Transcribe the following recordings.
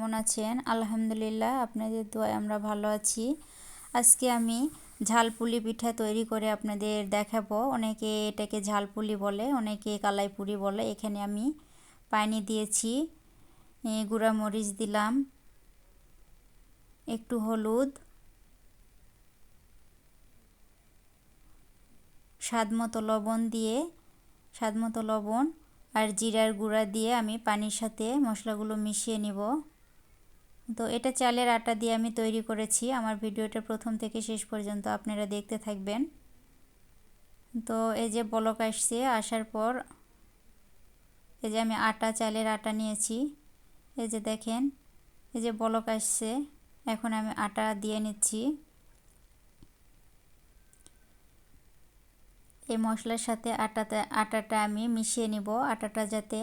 কেমন আছেন? আলহামদুলিল্লাহ, আপনাদের দোয়ায় আমরা ভালো আছি। আজকে আমি ঝালপুলি পিঠা তৈরি করে আপনাদের দেখাবো। অনেকে এটাকে ঝালপুলি বলে, অনেকে কালাইপুরি বলে। এখানে আমি পানি দিয়েছি গুঁড়া মরিচ দিলাম, একটু হলুদ স্বাদ মতো লবণ দিয়ে স্বাদ মতো লবণ আর জিরার গুঁড়া দিয়ে আমি পানির সাথে মশলাগুলো মিশিয়ে নিব। তো এটা চালের আটা দিয়ে আমি তৈরি করেছি। আমার ভিডিওটা প্রথম থেকে শেষ পর্যন্ত আপনারা দেখতে থাকবেন। তো এই যে বলক আসছে, আসার পর এই যে আমি আটা, চালের আটা নিয়েছি। এই যে দেখেন, এই যে বলক আসছে, এখন আমি আটা দিয়ে নিচ্ছি। এই মশলার সাথে আটাতে, আটাটা আমি মিশিয়ে নিব। আটাটা যাতে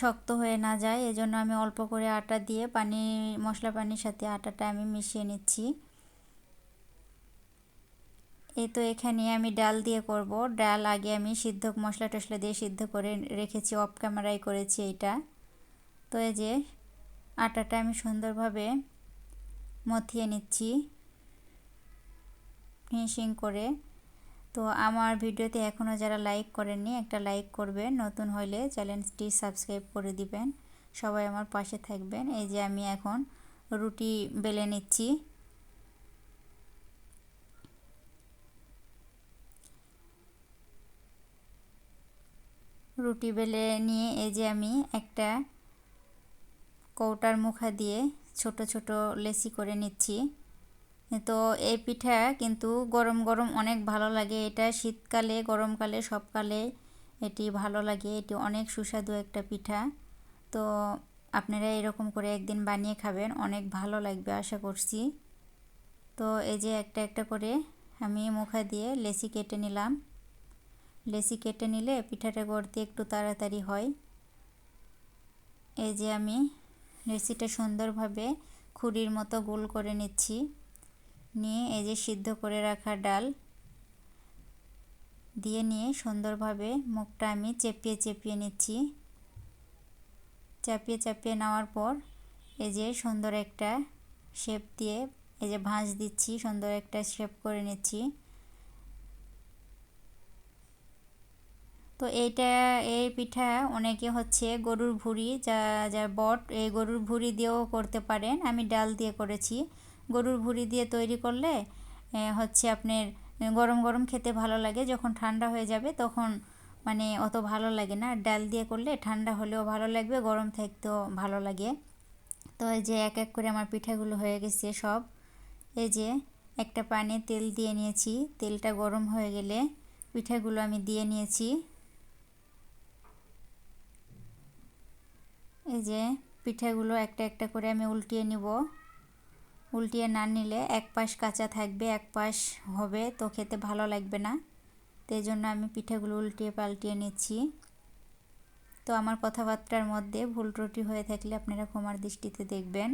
শক্ত হয়ে না যায়, এজন্য আমি অল্প করে আটা দিয়ে পানি, মশলা পানির সাথে আটাটা আমি মিশিয়ে নিচ্ছি। এই তো এখানে আমি ডাল দিয়ে করব। ডাল আগে আমি সিদ্ধ মশলা টশলা দিয়ে সিদ্ধ করে রেখেছি অফ ক্যামেরায় করেছি এইটা। তো এই যে আটাটা আমি সুন্দরভাবে মথিয়ে নিচ্ছি ফিনিশিং করে। তো আমার ভিডিওতে এখনও যারা লাইক করেননি, একটা লাইক করবেন নতুন হলে চ্যানেলটি সাবস্ক্রাইব করে দিবেন। সবাই আমার পাশে থাকবেন। এই যে আমি এখন রুটি বেলে নিচ্ছি। রুটি বেলে নিয়ে এই যে আমি একটা কৌটার মুখা দিয়ে ছোট ছোট লেসি করে নিচ্ছি। তো এই পিঠা কিন্তু গরম গরম অনেক ভালো লাগে। এটা শীতকালে, গরমকালে, সবকালে এটি ভালো লাগে। এটি অনেক সুস্বাদু একটা পিঠা। তো আপনারা এরকম করে একদিন বানিয়ে খাবেন, অনেক ভালো লাগবে আশা করছি। তো এই যে একটা একটা করে আমি মুখা দিয়ে লেসি কেটে নিলাম। লেসি কেটে নিলে পিঠাটা করতে একটু তাড়াতাড়ি হয়। এই যে আমি লেসিটা সুন্দরভাবে খুঁড়ির মতো গোল করে নিচ্ছি। নিয়ে এই যে সিদ্ধ করে রাখা ডাল দিয়ে নিয়ে সুন্দরভাবে মুখটা আমি চেপিয়ে চেপিয়ে নিচ্ছি। চাপিয়ে চাপিয়ে নেওয়ার পর এই যে সুন্দর একটা শেপ দিয়ে এই যে ভাঁজ দিচ্ছি, সুন্দর একটা শেপ করে নিচ্ছি। তো এইটা, এই পিঠা অনেকে হচ্ছে গরুর ভুড়ি, যা যা বট, এই গরুর ভুড়ি দিয়েও করতে পারেন। আমি ডাল দিয়ে করেছি। গরুর ভুড়ি দিয়ে তৈরি করলে হচ্ছে আপনার গরম গরম খেতে ভালো লাগে। যখন ঠান্ডা হয়ে যাবে তখন মানে অত ভালো লাগে না। ডাল দিয়ে করলে ঠান্ডা হলেও ভালো লাগবে, গরম থাকতেও ভালো লাগে। তো এই যে এক এক করে আমার পিঠাগুলো হয়ে গেছে সব। এই যে একটা পানে তেল দিয়ে নিয়েছি। তেলটা গরম হয়ে গেলে পিঠাগুলো আমি দিয়ে নিয়েছি। এই যে পিঠাগুলো একটা একটা করে আমি উল্টিয়ে নিব। উল্টিয়ে না নিলে এক পাশ কাঁচা থাকবে, এক পাশ হবে, তো খেতে ভালো লাগবে না। তো এই জন্য আমি পিঠাগুলো উল্টিয়ে পাল্টিয়ে নিচ্ছি। তো আমার কথাবার্তার মধ্যে ভুল ত্রুটি হয়ে থাকলে আপনারা ক্ষমার দৃষ্টিতে দেখবেন।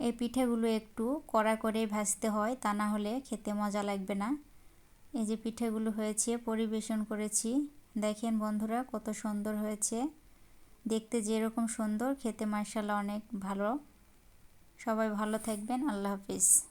এই পিঠাগুলো একটু কড়া করে ভাজতে হয়, তা না হলে খেতে মজা লাগবে না। এই যে পিঠেগুলো হয়েছে, পরিবেশন করেছি। দেখেন বন্ধুরা, কত সুন্দর হয়েছে। দেখতে যেরকম সুন্দর খেতে মার্শাল অনেক ভালো। সবাই ভালো থাকবেন আল্লাহ হাফিজ।